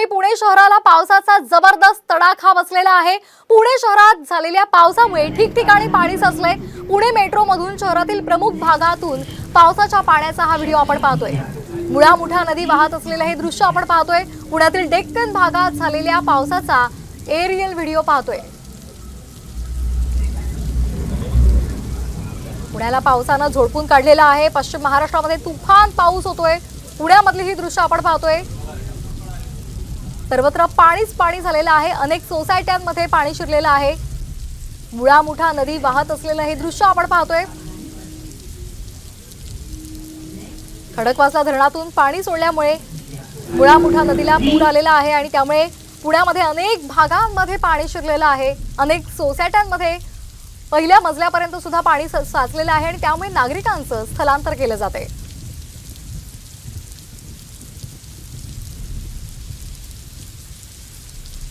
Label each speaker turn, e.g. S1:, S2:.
S1: बातमी पुणे शहराला पावसाचा जबरदस्त तडाखा बसलेला आहे. पुणे शहरात झालेल्या पावसामुळे ठिकठिकाणी पाणी साचलंय. पुणे मेट्रो मधून शहरातील प्रमुख भागातून पावसाच्या पाण्याचा हा व्हिडिओ आपण पाहतोय. मुळा मुठा नदी वाहत असलेलं हे दृश्य आपण पाहतोय. पुण्यातील डेक्कन भागात झालेल्या पावसाचा एरियल व्हिडिओ पाहतोय. पुण्याला पावसानं झोडपून काढलेला आहे. पश्चिम महाराष्ट्रामध्ये तुफान पाऊस होतोय. पुण्यामधली ही दृश्य आपण पाहतोय. सर्वत्र पाणीच पाणी झालेलं आहे. अनेक सोसायट्यांमध्ये पाणी शिरलेलं आहे. मुळामुठा नदी वाहत असलेलं हे दृश्य आपण पाहतोय. खडकवासला धरणातून पाणी सोडल्यामुळे मुळा नदीला पूर आलेला आहे आणि त्यामुळे पुण्यामध्ये अनेक भागांमध्ये पाणी शिरलेलं आहे. अनेक सोसायट्यांमध्ये पहिल्या मजल्यापर्यंत सुद्धा पाणी स- साचलेलं आहे आणि त्यामुळे नागरिकांचं स्थलांतर केलं जाते